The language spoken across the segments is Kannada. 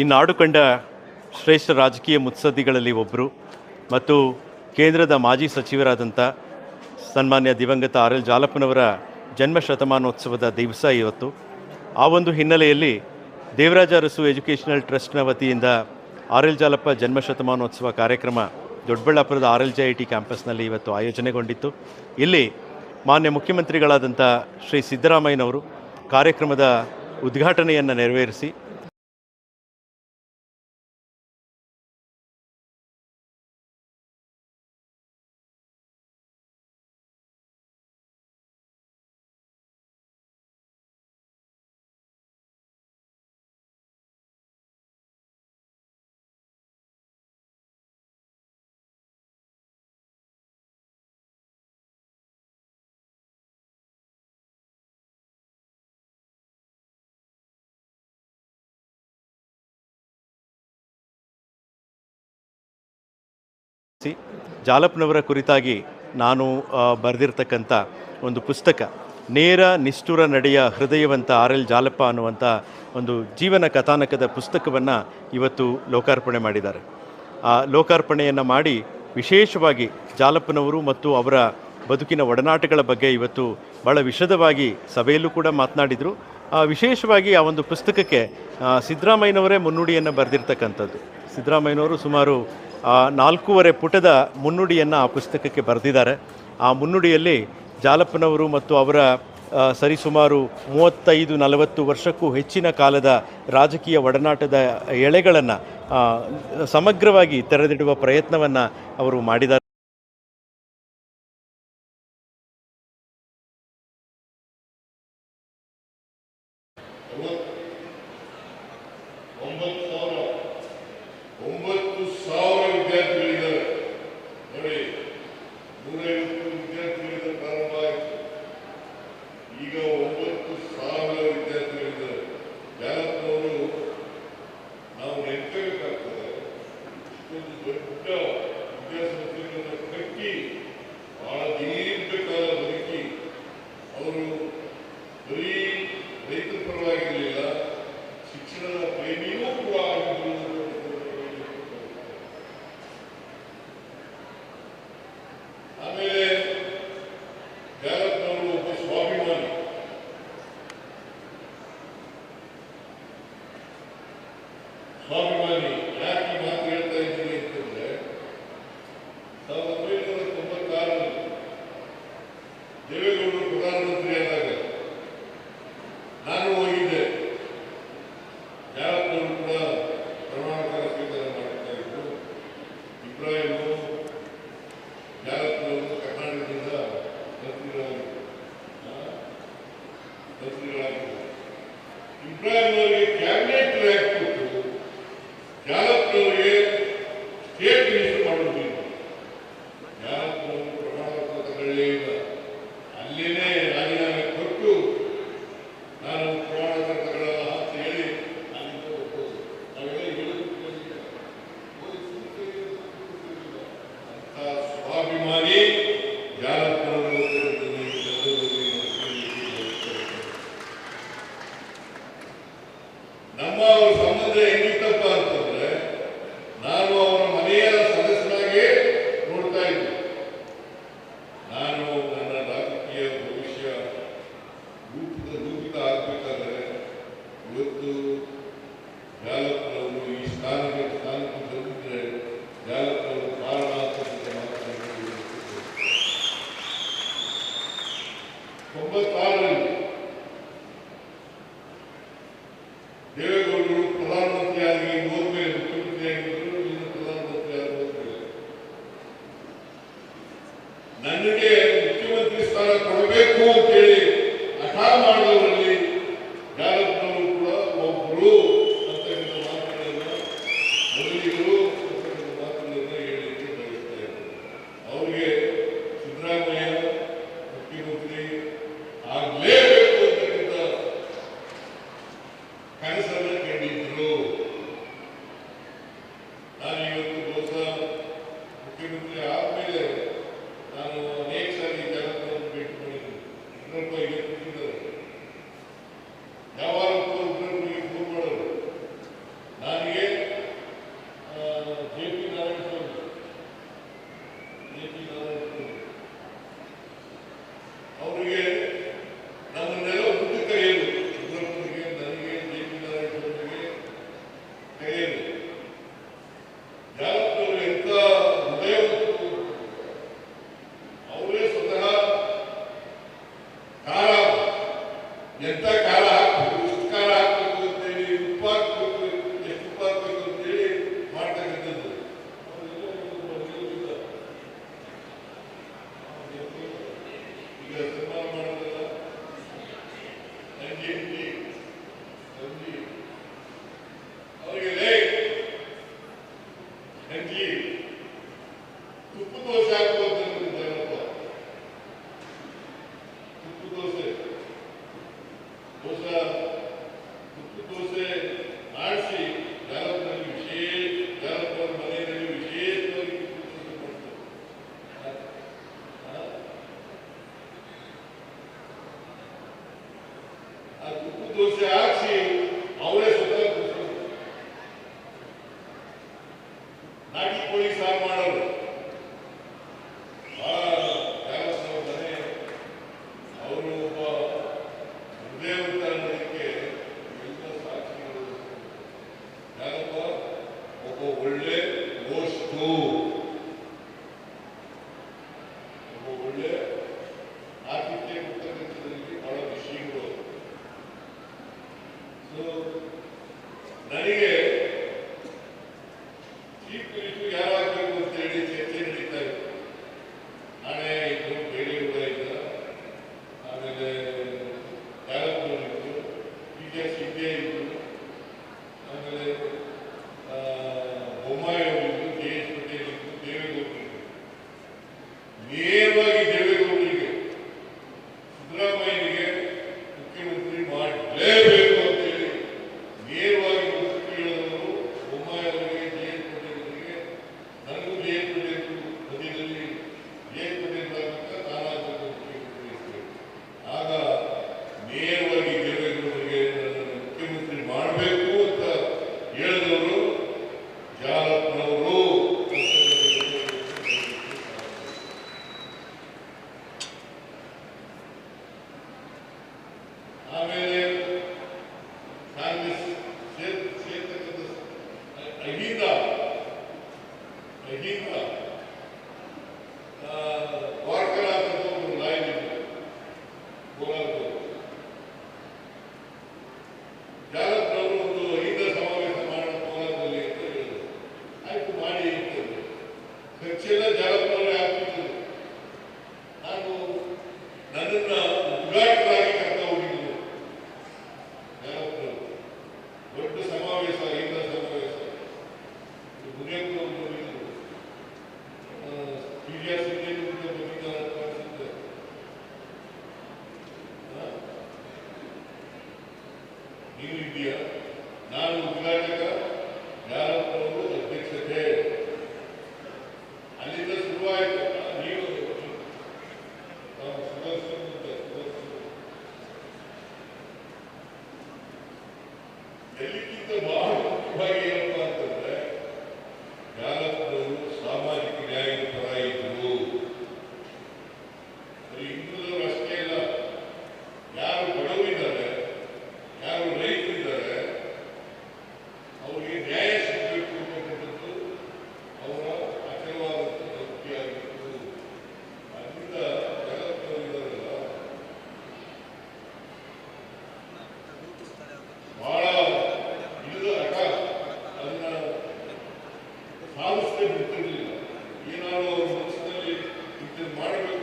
ಈ ನಾಡು ಕಂಡ ಶ್ರೇಷ್ಠ ರಾಜಕೀಯ ಮುತ್ಸದ್ದಿಗಳಲ್ಲಿ ಒಬ್ಬರು ಮತ್ತು ಕೇಂದ್ರದ ಮಾಜಿ ಸಚಿವರಾದಂಥ ಸನ್ಮಾನ್ಯ ದಿವಂಗತ ಆರ್ ಎಲ್ ಜಾಲಪ್ಪನವರ ಜನ್ಮ ಶತಮಾನೋತ್ಸವದ ದಿವಸ ಇವತ್ತು. ಆ ಒಂದು ಹಿನ್ನೆಲೆಯಲ್ಲಿ ದೇವರಾಜ ಅರಸು ಎಜುಕೇಷನಲ್ ಟ್ರಸ್ಟ್ನ ವತಿಯಿಂದ ಆರ್ ಎಲ್ ಜಾಲಪ್ಪ ಜನ್ಮ ಶತಮಾನೋತ್ಸವ ಕಾರ್ಯಕ್ರಮ ದೊಡ್ಡಬಳ್ಳಾಪುರದ R L J I T ಕ್ಯಾಂಪಸ್ನಲ್ಲಿ ಇವತ್ತು ಆಯೋಜನೆಗೊಂಡಿತ್ತು. ಇಲ್ಲಿ ಮಾನ್ಯ ಮುಖ್ಯಮಂತ್ರಿಗಳಾದಂಥ ಶ್ರೀ ಸಿದ್ದರಾಮಯ್ಯನವರು ಕಾರ್ಯಕ್ರಮದ ಉದ್ಘಾಟನೆಯನ್ನು ನೆರವೇರಿಸಿ ಸಿ ಜಾಲಪ್ಪನವರ ಕುರಿತಾಗಿ ನಾನು ಬರೆದಿರ್ತಕ್ಕಂಥ ಒಂದು ಪುಸ್ತಕ, ನೇರ ನಿಷ್ಠುರ ನಡೆಯ ಹೃದಯವಂತ ಆರ್ ಎಲ್ ಜಾಲಪ್ಪ ಅನ್ನುವಂಥ ಒಂದು ಜೀವನ ಕಥಾನಕದ ಪುಸ್ತಕವನ್ನು ಇವತ್ತು ಲೋಕಾರ್ಪಣೆ ಮಾಡಿದ್ದಾರೆ. ಆ ಲೋಕಾರ್ಪಣೆಯನ್ನು ಮಾಡಿ ವಿಶೇಷವಾಗಿ ಜಾಲಪ್ಪನವರು ಮತ್ತು ಅವರ ಬದುಕಿನ ಒಡನಾಟಗಳ ಬಗ್ಗೆ ಇವತ್ತು ಭಾಳ ವಿಶದವಾಗಿ ಸಭೆಯಲ್ಲೂ ಕೂಡ ಮಾತನಾಡಿದರು. ವಿಶೇಷವಾಗಿ ಆ ಒಂದು ಪುಸ್ತಕಕ್ಕೆ ಸಿದ್ದರಾಮಯ್ಯನವರೇ ಮುನ್ನುಡಿಯನ್ನು ಬರೆದಿರ್ತಕ್ಕಂಥದ್ದು. ಸಿದ್ದರಾಮಯ್ಯನವರು ಸುಮಾರು ನಾಲ್ಕೂವರೆ ಪುಟದ ಮುನ್ನುಡಿಯನ್ನು ಆ ಪುಸ್ತಕಕ್ಕೆ ಬರೆದಿದ್ದಾರೆ. ಆ ಮುನ್ನುಡಿಯಲ್ಲಿ ಜಾಲಪ್ಪನವರು ಮತ್ತು ಅವರ ಸರಿಸುಮಾರು ಮೂವತ್ತೈದು ನಲವತ್ತು ವರ್ಷಕ್ಕೂ ಹೆಚ್ಚಿನ ಕಾಲದ ರಾಜಕೀಯ ಒಡನಾಟದ ಎಳೆಗಳನ್ನು ಸಮಗ್ರವಾಗಿ ತೆರೆದಿಡುವ ಪ್ರಯತ್ನವನ್ನು ಅವರು ಮಾಡಿದ್ದಾರೆ. ಒಂಬತ್ತು ಯಾಕೆ ಮಾತು ಹೇಳ್ತಾ ಇದ್ದೀನಿ ಅಂತಂದ್ರೆ ಸಾವಿರದ ಒಂಬೈನೂರ ತೊಂಬತ್ತಾರರಲ್ಲಿ ದೇವೇಗೌಡರು ಪ್ರಧಾನಮಂತ್ರಿ ಆದಾಗ ನಾನು ಹೋಗಿದ್ದೆ. ಯಾವತ್ತೂ ಕೂಡ ಪ್ರಮಾಣಪತ್ರ ಸ್ವೀಕಾರ ಮಾಡ್ತಾ ಇದ್ರು. ಇಬ್ರಾಹಿಮು ಯಾವತ್ತೂ ಕರ್ನಾಟಕದಿಂದ ಮಂತ್ರಿಗಳಾಗಿದ್ದರು ಮಂತ್ರಿಗಳಾಗಿದ್ದರು ಇಬ್ರಾಹಿಂ ಅವರಿಗೆ ಕ್ಯಾಬಿನೆಟ್ ఎంత ನಾಟಿ ಕೋಳಿ ಸಾರು ಮಾಡೋರು. ಅವರು ಒಬ್ಬ ಹೃದಯವಂತ ಎಲ್ಲ ಸಾಕ್ಷಿಗಳು ಯಾರಪ್ಪ? ಒಳ್ಳೆ ಗೋಷ್ಟು ಒಬ್ಬ ಒಳ್ಳೆ ಆತಿಥ್ಯ ಉತ್ತರದಲ್ಲಿ ಬಹಳ ವಿಷಯಗಳು ಸೊ ನನಗೆ ನೀವು ಇದೆಯಾ? ನಾನು ಉದ್ಘಾಟಕ ಆಲೋಚನೆ ಬಿಟ್ಟಿರಲಿಲ್ಲ ಏನಾದರೂ ಮನಸ್ಸಿನಲ್ಲಿ ಬಿಟ್ಟು ಮಾಡಬೇಕು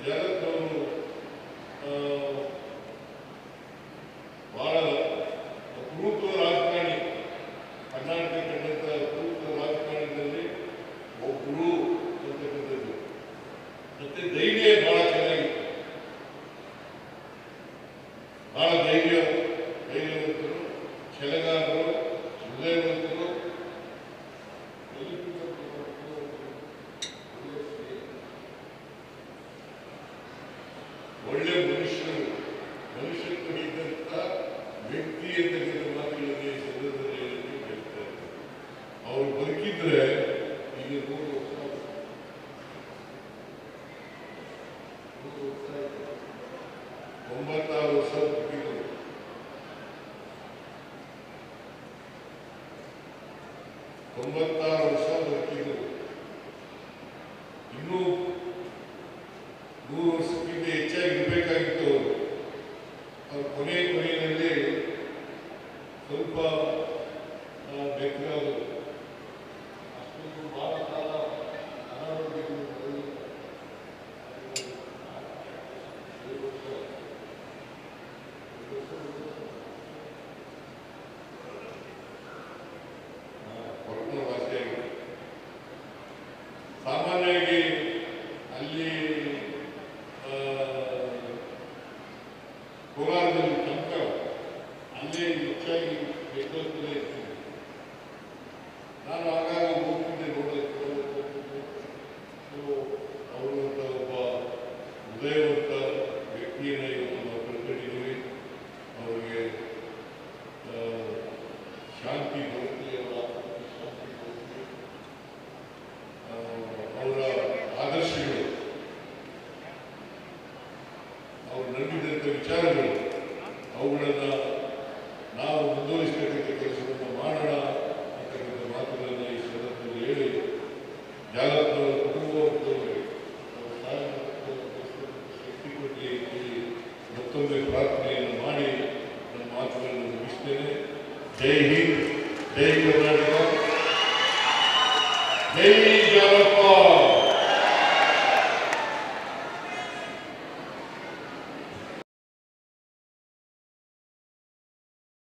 together. ಒಳ್ಳೆ ಮನುಷ್ಯರು ಮನುಷ್ಯತ್ವ ಇದ್ದಂಥ ವ್ಯಕ್ತಿ ಎಂದರೆ ಮಾತುಗಳಲ್ಲಿ ಸಂದರ್ಭದಲ್ಲಿ ಹೇಳ್ತಾರೆ ಬದುಕಿದ್ರೆ ಈಗ ನೂರು ವರ್ಷ ನೂರು ವರ್ಷ ಒಂಬತ್ತಾರು ವರ್ಷ ತೊಂಬತ್ತಾರು ವರ್ಷ ಇನ್ನೂ ಶ್ರೇಯವಂತ ವ್ಯಕ್ತಿಯನ್ನು ಇವತ್ತು ನಾವು ಕಂಡುಕೊಂಡಿದ್ದೀವಿ ಅವರಿಗೆ ಶಾಂತಿ ಬರುತ್ತೆ, ಅವರ ಶಾಂತಿ ಬರುತ್ತೆ. ಅವರ ಆದರ್ಶಗಳು, ಅವರು ನಂಬಿದಂಥ ವಿಚಾರಗಳು, ಅವುಗಳನ್ನ ನಾವು ಮುಂದುವರಿಸತಕ್ಕಂಥ ಕೆಲಸವನ್ನು ಮಾಡೋಣ ಅಂತಕ್ಕಂಥ ಮಾತುಗಳನ್ನು ಈ ಸಂದರ್ಭದಲ್ಲಿ ಹೇಳಿ ಜಾಗೃತ